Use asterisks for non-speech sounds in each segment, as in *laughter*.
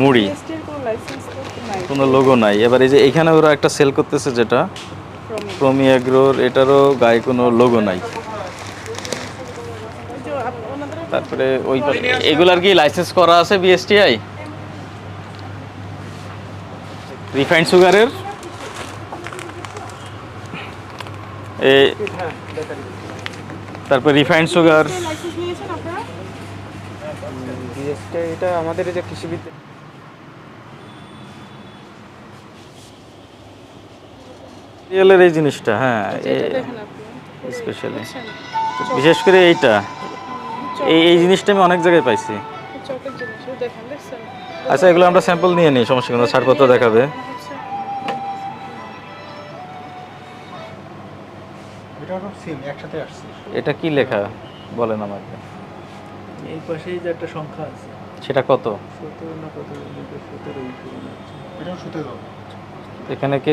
মুড়ি। কোনো লোগো নাই। এবার এই যে এখানে ওরা একটা সেল করতেছে যেটা প্রমি এগ্রোর এটারও গায়ে কোনো লোগো নাই। তারপরে ওই এগুলার কি লাইসেন্স করা আছে বিএসটিআই রিফাইন্ড সুগারের তারপর রিফাইন্ড সুগার এটা আমাদের যে কৃষিবিদ্যা রিয়েলের এই জিনিসটা হ্যাঁ এটা স্পেশালি বিশেষ করে এইটা। এই এই জিনিসটা আমি অনেক জায়গায় পাইছি। আচ্ছা এগুলো আমরা স্যাম্পল নিয়ে নিই সমস্যা কোনো ছাড়পত্র দেখাবে। এটা সব সেম একসাথে আসছে। এটা কি লেখা? বলেন আমাকে। এই পাশেই যে একটা সংখ্যা আছে। সেটা কত? সতেরো না কত? সতেরো। এখানে কি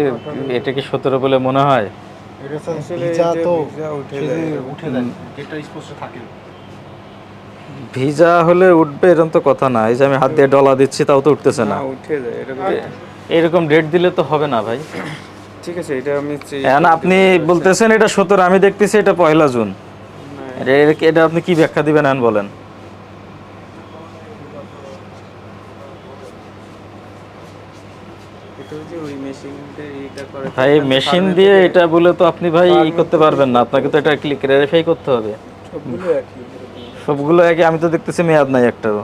এটা কি সতেরো বলে মনে হয়? ভিজা হলে উঠবে এরকম তো কথা না এই যে আমি হাত দিয়ে ডলা দিচ্ছি তাও তো উঠতেছে না। না উঠে যায় এটা এরকম ডেট দিলে তো হবে না ভাই। ঠিক আছে এটা আমি চেয়ে- আপনি বলতেছেন এটা সতেরো আমি দেখতেছি এটা পয়লা জুন। এটা- এটা আপনি কি ব্যাখ্যা দিবেন বলেন এটা হচ্ছে ওই মেশিন দিয়ে এটা করে ভাই মেশিন দিয়ে এটা বলে তো আপনি ভাই ই করতে পারবেন না আপনাকে তো এটা ক্লিক করতে হবে। সবগুলো একই আমি তো দেখতেছি মেয়াদ নাই একটারও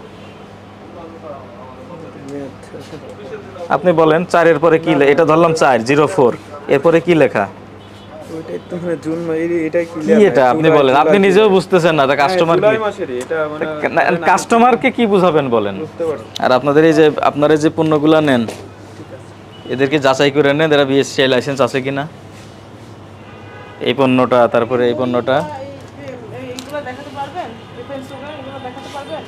আপনি বলেন চারের পরে কি এটা ধরলাম চার জিরো ফোর এরপরে কি লেখা? মানে এটা আপনি বলেন আপনি নিজেও বুঝতেছেন না হ্যাঁ, কাস্টমার কি? মানে কাস্টমারকে কি বুঝাবেন বলেন? আর আপনাদের এই যে আপনারা যে পণ্যগুলো নেন এদেরকে যাচাই করে নেন এরা বিএসসিআই লাইসেন্স আছে কি না এই পণ্যটা তারপরে এই পণ্যটা। এই- এই- এইগুলো দেখাতে পারবেন? ডিফেন্স সুগার এগুলো দেখাতে পারবেন?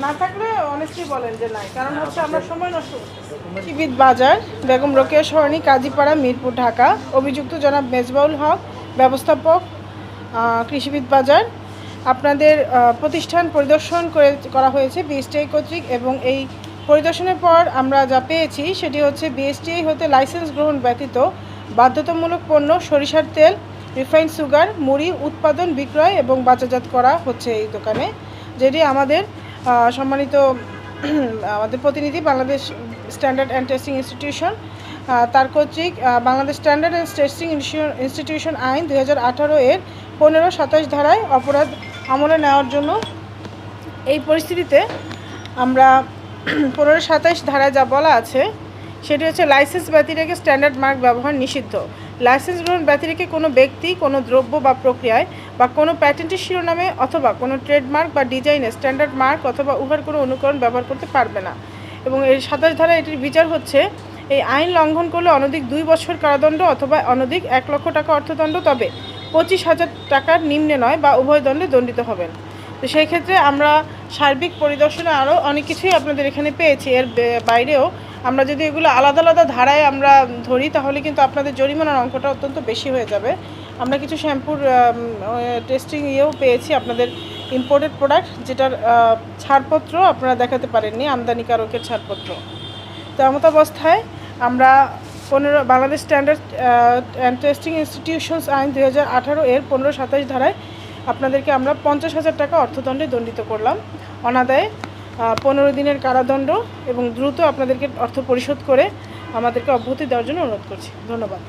না থাকলে অনেস্টলি বলেন যে নাই কারণ হচ্ছে আমরা সময় নষ্ট করতেছি। বাজার বেগম রোকেয়া সরণি কাজীপাড়া মিরপুর ঢাকা। অভিযুক্ত জনাব মেজবাউল হক ব্যবস্থাপক কৃষিবিদ বাজার। আপনাদের প্রতিষ্ঠান পরিদর্শন করে করা হয়েছে বিএসটিআই কর্তৃক এবং এই পরিদর্শনের পর আমরা যা পেয়েছি সেটি হচ্ছে বিএসটিআই হতে লাইসেন্স গ্রহণ ব্যতীত বাধ্যতামূলক পণ্য, সরিষার তেল রিফাইন্ড সুগার মুড়ি, উৎপাদন, বিক্রয় এবং বাজারজাত করা হচ্ছে এই দোকানে, যেটি আমাদের সম্মানিত, *clears throat* আমাদের প্রতিনিধি Bangladesh standard and testing institution তার কর্তৃক Bangladesh standard and testing institution আইন দু হাজার আঠারো এর পনেরো সাতাশ ধারায় অপরাধ আমলে নেওয়ার জন্য এই পরিস্থিতিতে আমরা পনেরো সাতাশ ধারায় যা বলা আছে, সেটি হচ্ছে লাইসেন্স ব্যতিরেকে স্ট্যান্ডার্ড মার্ক ব্যবহার নিষিদ্ধ। লাইসেন্স গ্রহণ ব্যতিরেকে কোনো ব্যক্তি, কোনো দ্রব্য বা প্রক্রিয়ায় বা কোনো প্যাটেন্টের শিরোনামে অথবা কোনো ট্রেডমার্ক বা ডিজাইনে স্ট্যান্ডার্ড মার্ক অথবা উহার কোনো অনুকরণ ব্যবহার করতে পারবে না। এবং এই সাতাশ ধারায় এটির বিচার হচ্ছে, এই আইন লঙ্ঘন করলে অনধিক দুই বছর কারাদণ্ড অথবা অনধিক এক লক্ষ টাকা অর্থদণ্ড, তবে পঁচিশ হাজার টাকার নিম্নে নয় বা উভয় দণ্ডে দণ্ডিত হবেন। তো সেই ক্ষেত্রে আমরা সার্বিক পরিদর্শনে আরও অনেক কিছুই আপনাদের এখানে পেয়েছি। এর বাইরেও আমরা যদি এগুলো আলাদা আলাদা ধারায় আমরা ধরি, তাহলে কিন্তু আপনাদের জরিমানার অঙ্কটা অত্যন্ত বেশি হয়ে যাবে। আমরা কিছু শ্যাম্পুর টেস্টিং ইয়েও পেয়েছি আপনাদের ইম্পোর্টেড প্রোডাক্ট যেটার ছাড়পত্র আপনারা দেখাতে পারেননি, আমদানিকারকের ছাড়পত্র। তো এমত অবস্থায় আমরা পনেরো, Bangladesh standard and testing institutions আইন দু হাজার আঠারো এর পনেরো সাতাশ ধারায় আপনাদেরকে আমরা পঞ্চাশ হাজার টাকা অর্থদণ্ডে দণ্ডিত করলাম। অনাদায়ে পনেরো দিনের কারাদণ্ড এবং দ্রুত আপনাদেরকে অর্থ পরিশোধ করে আমাদেরকে অব্যাহতি দেওয়ার জন্য অনুরোধ করছি। ধন্যবাদ।